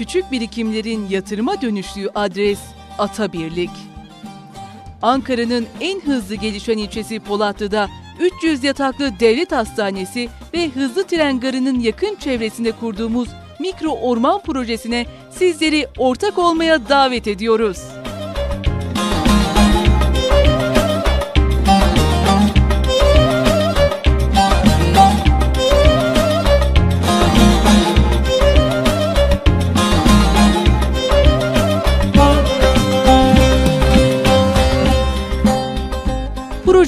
küçük birikimlerin yatırıma dönüştüğü adres Atabirlik. Ankara'nın en hızlı gelişen ilçesi Polatlı'da 300 yataklı devlet hastanesi ve hızlı tren garının yakın çevresinde kurduğumuz mikro orman projesine sizleri ortak olmaya davet ediyoruz.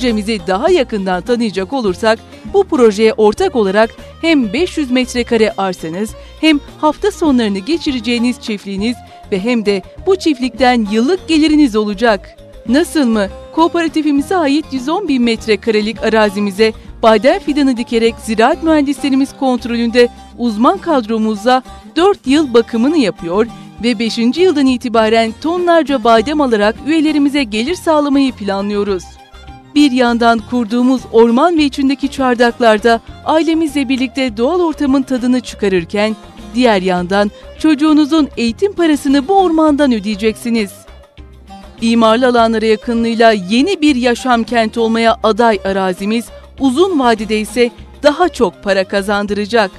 Projemizi daha yakından tanıyacak olursak bu projeye ortak olarak hem 500 metrekare arsanız hem hafta sonlarını geçireceğiniz çiftliğiniz ve hem de bu çiftlikten yıllık geliriniz olacak. Nasıl mı? Kooperatifimize ait 110 bin metrekarelik arazimize badem fidanı dikerek ziraat mühendislerimiz kontrolünde uzman kadromuzla 4 yıl bakımını yapıyor ve 5. yıldan itibaren tonlarca badem alarak üyelerimize gelir sağlamayı planlıyoruz. Bir yandan kurduğumuz orman ve içindeki çardaklarda ailemizle birlikte doğal ortamın tadını çıkarırken, diğer yandan çocuğunuzun eğitim parasını bu ormandan ödeyeceksiniz. İmarlı alanlara yakınlığıyla yeni bir yaşam kenti olmaya aday arazimiz uzun vadede ise daha çok para kazandıracak.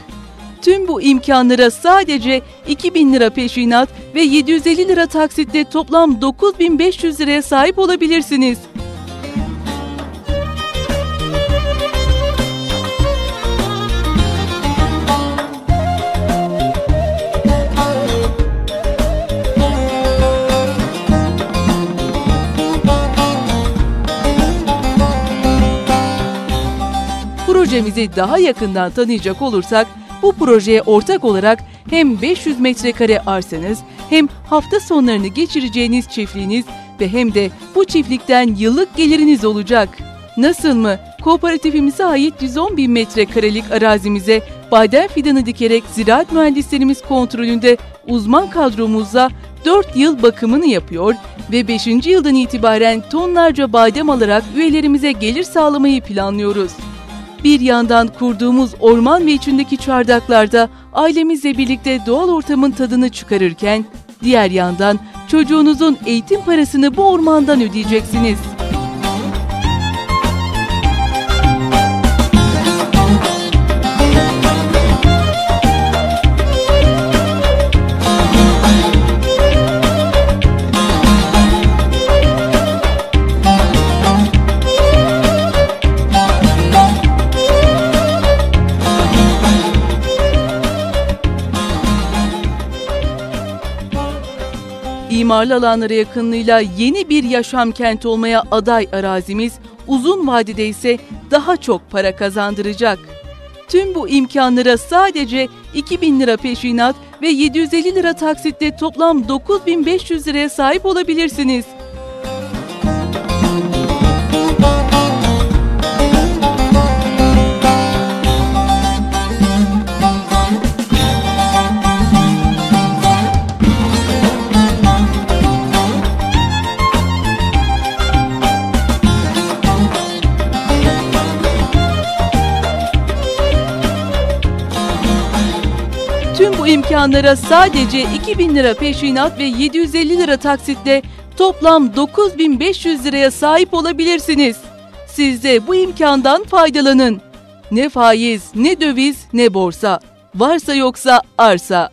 Tüm bu imkanlara sadece 2000 lira peşinat ve 750 lira taksitle toplam 9500 liraya sahip olabilirsiniz. Projemizi daha yakından tanıyacak olursak bu projeye ortak olarak hem 500 metrekare arsanız hem hafta sonlarını geçireceğiniz çiftliğiniz ve hem de bu çiftlikten yıllık geliriniz olacak. Nasıl mı? Kooperatifimize ait 110 bin metrekarelik arazimize badem fidanı dikerek ziraat mühendislerimiz kontrolünde uzman kadromuzla 4 yıl bakımını yapıyor ve 5. yıldan itibaren tonlarca badem alarak üyelerimize gelir sağlamayı planlıyoruz. Bir yandan kurduğumuz orman ve içindeki çardaklarda ailemizle birlikte doğal ortamın tadını çıkarırken, diğer yandan çocuğunuzun eğitim parasını bu ormandan ödeyeceksiniz. İmarlı alanlara yakınlığıyla yeni bir yaşam kenti olmaya aday arazimiz uzun vadede ise daha çok para kazandıracak. Tüm bu imkanlara sadece 2000 lira peşinat ve 750 lira taksitle toplam 9500 liraya sahip olabilirsiniz. İmkanlara sadece 2000 lira peşinat ve 750 lira taksitle toplam 9500 liraya sahip olabilirsiniz. Siz de bu imkandan faydalanın. Ne faiz, ne döviz, ne borsa. Varsa yoksa arsa.